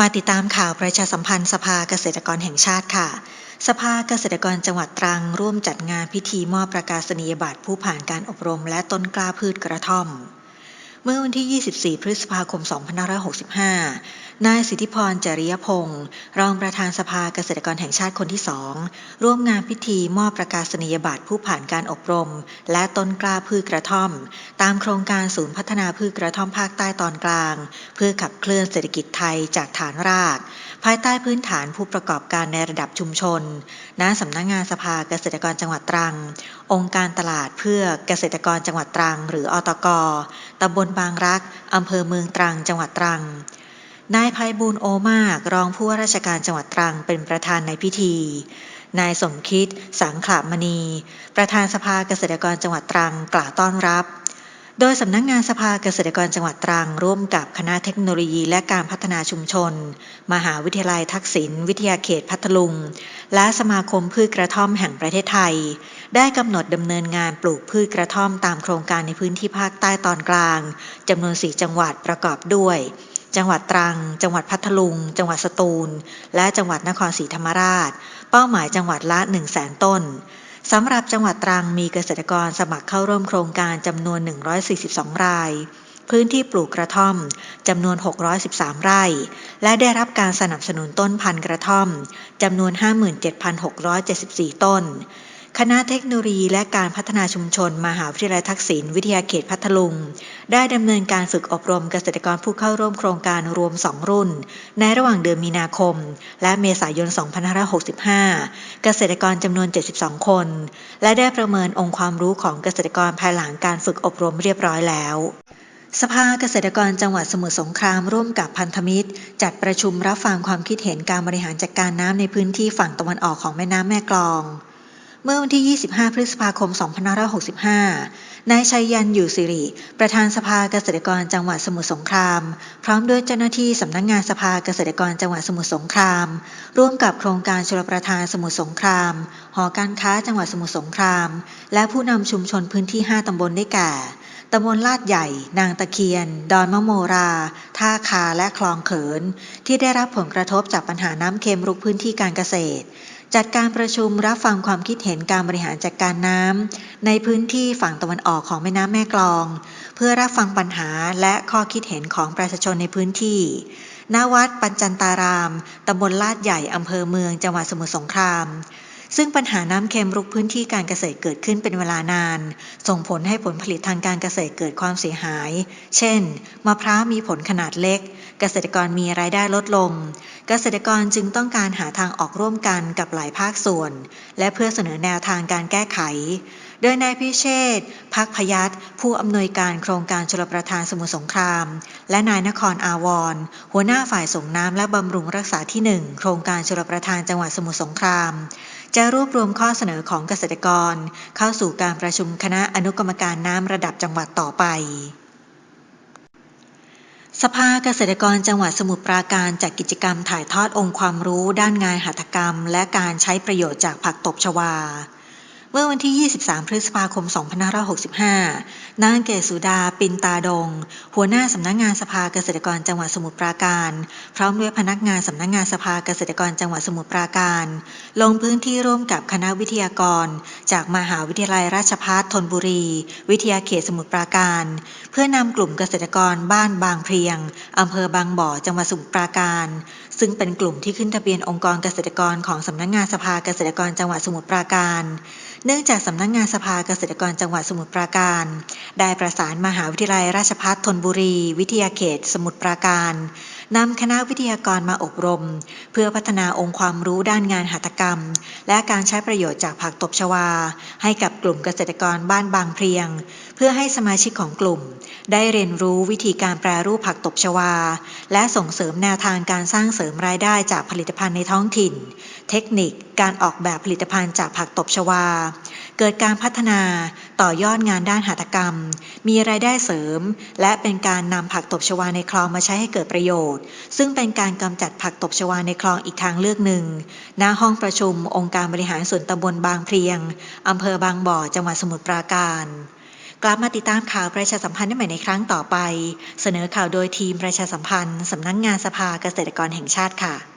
มาติดตามข่าวประชาสัมพันธ์สภาเกษตรกรแห่งชาติค่ะ สภาเกษตรกรจังหวัดตรังร่วมจัดงานพิธีมอบประกาศนียบัตรผู้ผ่านการอบรมและต้นกล้าพืชกระท่อม เมื่อวันที่ 24 พฤษภาคม 2565 นายสิทธิพรจริยพงศ์รองประธานสภาเกษตรกรแห่งชาติคนที่สองร่วมงานพิธีมอบประกาศนียบัตรผู้ผ่านการอบรม และต้นกล้าพืชกระท่อม ตามโครงการศูนย์พัฒนาพืชกระท่อมภาคใต้ตอนกลาง เพื่อขับเคลื่อนเศรษฐกิจไทยจากฐานราก ภายใต้พื้นฐานผู้ประกอบการในระดับชุมชน ณสำนักงงานสภาเกษตรกรจังหวัดตรัง องค์การตลาดเพื่อเกษตรกรจังหวัดตรัง หรืออตกตำบลบางรัก อำเภอเมืองตรัง จังหวัดตรัง นายภัยบูลโอมาก รองผู้ว่าราชการจังหวัดตรังเป็นประธานในพิธี นายสมคิด สังขลามณี ประธานสภาเกษตรกรจังหวัดตรังกล่าวต้อนรับ โดยสำนักงงานสภาเกษตรกรจังหวัดตรังร่วมกับคณะเทคโนโลยีและการพัฒนาชุมชน มหาวิทยาลัยทักษิณวิทยาเขตพัทลุง และสมาคมพืชกระท่อมแห่งประเทศไทย ได้กำหนดดำเนินงานปลูกพืชกระท่อมตามโครงการในพื้นที่ภาคใต้ตอนกลางจำนวน4จังหวัดประกอบด้วยจังหวัดตรัง จังหวัดพัทลุง จังหวัดสตูล และจังหวัดนครศรีธรรมราช เป้าหมายจังหวัดละ 1 0 0 0 0แสนต้น สำหรับจังหวัดตรังมีเกษตรกรสมัครเข้าร่วมโครงการจำนวน 142 ราย พื้นที่ปลูกกระท่อมจำนวน 613 ไร่ และได้รับการสนับสนุนต้นพันธุ์กระท่อมจำนวน 57,674 ต้น คณะเทคโนโลยีและการพัฒนาชุมชน มหาวิทยาลัยทักษิณวิทยาเขตพัทลุง ได้ดำเนินการฝึกอบรมเกษตรกรผู้เข้าร่วมโครงการรวม 2 รุ่น ในระหว่างเดือนมีนาคม และเมษายน 2565 เกษตรกรจำนวน 72 คน และได้ประเมินองค์ความรู้ของเกษตรกรภายหลังการฝึกอบรมเรียบร้อยแล้วสภาเกษตรกรจังหวัดสมุทรสงครามร่วมกับพันธมิตร จัดประชุมรับฟังความคิดเห็นการบริหารจัดการน้ำในพื้นที่ฝั่งตะวันออกของแม่น้ำแม่กลอง เมื่อวันที่ 25 พฤษภาคม 2565 นายชัยยันอยู่สิริ ประธานสภาเกษตรกรจังหวัดสมุทรสงคราม พร้อมด้วยเจ้าหน้าที่สำนักงงานสภาเกษตรกรจังหวัดสมุทรสงคราม ร่วมกับโครงการชลประทานสมุทรสงคราม หอการค้าจังหวัดสมุทรสงคราม และผู้นำชุมชนพื้นที่ 5 ตำบลได้แก่ตำบลลาดใหญ่ นางตะเคียน ดอนมะโมรา ท่าคาและคลองเขิน ที่ได้รับผลกระทบจากปัญหาน้ำเค็มรุกพื้นที่การเกษตร จัดการประชุมรับฟังความคิดเห็นการบริหารจัดการน้ำในพื้นที่ฝั่งตะวันออกของแม่น้ำแม่กลอง เพื่อรับฟังปัญหาและข้อคิดเห็นของประชาชนในพื้นที่ณวัดปัญจันตาราม ตำบลลาดใหญ่ อำเภอเมือง จังหวัดสมุทรสงคราม ซึ่งปัญหาน้ำเค็มรุกพื้นที่การเกษตรเกิดขึ้นเป็นเวลานาน ส่งผลให้ผลผลิตทางการเกษตรเกิดความเสียหาย เช่น มะพร้าวมีผลขนาดเล็ก เกษตรกรมีรายได้ลดลง เกษตรกรจึงต้องการหาทางออกร่วมกันกับหลายภาคส่วน และเพื่อเสนอแนวทางการแก้ไข โดยนายพิเชษพักพยัตผู้อำนวยการโครงการชลประทานสมุทรสงคราม และนายนครอาวร หัวหน้าฝ่ายส่งน้ำและบำรุงรักษาที่ 1 โครงการชลประทานจังหวัดสมุทรสงคราม จะรวบรวมข้อเสนอของเกษตรกร เข้าสู่การประชุมคณะอนุกรรมการน้ำระดับจังหวัดต่อไปสภาเกษตรกรจังหวัดสมุทรปราการจัดกิจกรรมถ่ายทอดองค์ความรู้ ด้านงานหัตถกรรม และการใช้ประโยชน์จากผักตบชวา เมื่อวันที่ 23 พฤษภาคม 2565 นางเกศสุดาปินตาดง หัวหน้าสำนักงานสภาเกษตรกรจังหวัดสมุทรปราการ พร้อมด้วยพนักงานสำนักงานสภาเกษตรกรจังหวัดสมุทรปราการ ลงพื้นที่ร่วมกับคณะวิทยากร จากมหาวิทยาลัยราชภัฏธนบุรี วิทยาเขตสมุทรปราการ เพื่อนำกลุ่มเกษตรกรบ้านบางเพลียงอำเภอบางบ่อจังหวัดสมุทรปราการ ซึ่งเป็นกลุ่มที่ขึ้นทะเบียนองค์กรเกษตรกรของสำนักงานสภาเกษตรกรจังหวัดสมุทรปราการเนื่องจากสำนักงานสภาเกษตรกรจังหวัดสมุทรปราการ ได้ประสานมหาวิทยาลัยราชภัฏธนบุรี วิทยาเขต สมุทรปราการนำคณะวิทยากรมาอบรม เพื่อพัฒนาองค์ความรู้ด้านงานหัตถกรรม และการใช้ประโยชน์จากผักตบชวา ให้กับกลุ่มเกษตรกรบ้านบางเพลียง เพื่อให้สมาชิกของกลุ่ม ได้เรียนรู้วิธีการแปรรูปผักตบชวา และส่งเสริมแนวทางการสร้างเสริมรายได้จากผลิตภัณฑ์ในท้องถิ่น เทคนิคการออกแบบผลิตภัณฑ์จากผักตบชวา เกิดการพัฒนาต่อยอดงานด้านหัตถกรรม มีรายได้เสริม และเป็นการนำผักตบชวาในคลองมาใช้ให้เกิดประโยชน์ ซึ่งเป็นการกำจัดผักตบชวาในคลองอีกทางเลือกหนึ่งณห้องประชุมองค์การบริหารส่วนตำบลบางเพลียงอำเภอบางบ่อ จังหวัดสมุทรปราการกลับมาติดตามข่าวประชาสัมพันธ์ได้ใหม่ในครั้งต่อไป เสนอข่าวโดยทีมประชาสัมพันธ์ สำนักงงานสภาเกษตรกรแห่งชาติค่ะ